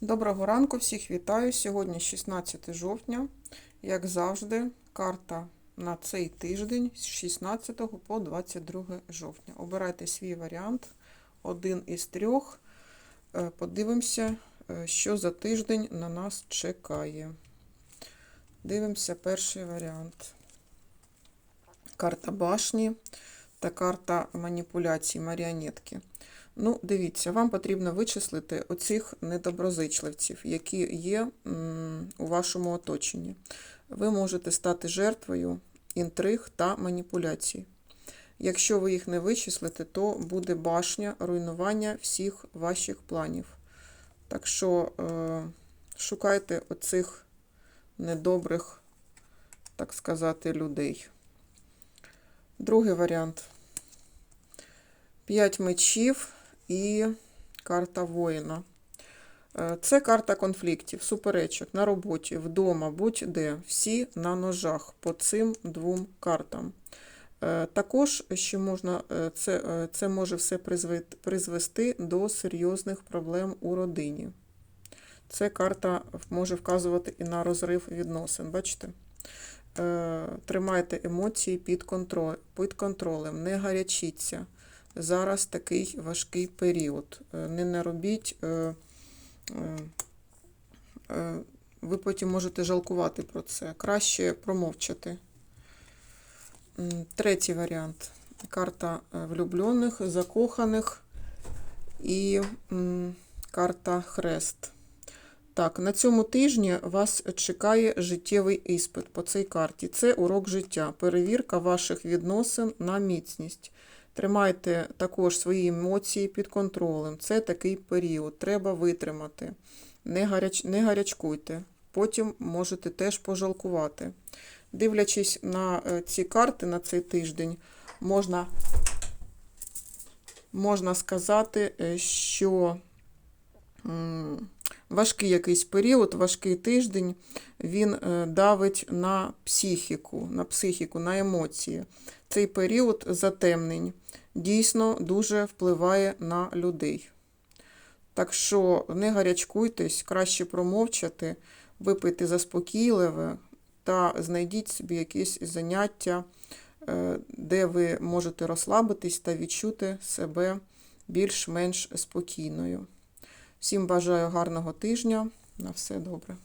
Доброго ранку, всіх вітаю. Сьогодні 16 жовтня. Як завжди, карта на цей тиждень з 16 по 22 жовтня. Обирайте свій варіант, один із трьох. Е, Подивимося, е, що за тиждень на нас чекає. Дивимося перший варіант. Карта башні та карта маніпуляцій маріонетки. Ну, дивіться, вам потрібно вичислити оцих недоброзичливців, які є у вашому оточенні. Ви можете стати жертвою інтриг та маніпуляцій. Якщо ви їх не вичислите, то буде башня руйнування всіх ваших планів. Так що е, шукайте оцих недобрих, так сказати, людей. Другий варіант. П'ять мечів і карта воїна. Е, Це карта конфліктів, суперечок на роботі, вдома, будь-де. Всі на ножах по цим двом картам. Е, Також ще можна, е, це, це може все призвести до серйозних проблем у родині. Це карта може вказувати і на розрив відносин. Бачите? Тримайте емоції під контролем, не гарячіться. Зараз такий важкий період. Е, Не наробіть. е, е, Ви потім можете жалкувати про це. Краще промовчати. Третій варіант. Карта влюблених, закоханих і карта хрест. Так, на цьому тижні вас чекає життєвий іспит по цій карті. Це урок життя, перевірка ваших відносин на міцність. Тримайте також свої емоції під контролем. Це такий період. Треба витримати. Не, гаряч... не гарячкуйте. Потім можете теж пожалкувати. Дивлячись на е, ці карти на цей тиждень, можна, можна сказати, е, що важкий якийсь період, важкий тиждень, він е, давить на психіку, на психіку, на емоції. Цей період затемнень дійсно дуже впливає на людей. Так що не гарячкуйтесь, краще промовчати, випийте заспокійливе та знайдіть собі якісь заняття, е, де ви можете розслабитись та відчути себе більш-менш спокійною. Всім бажаю гарного тижня. На все добре.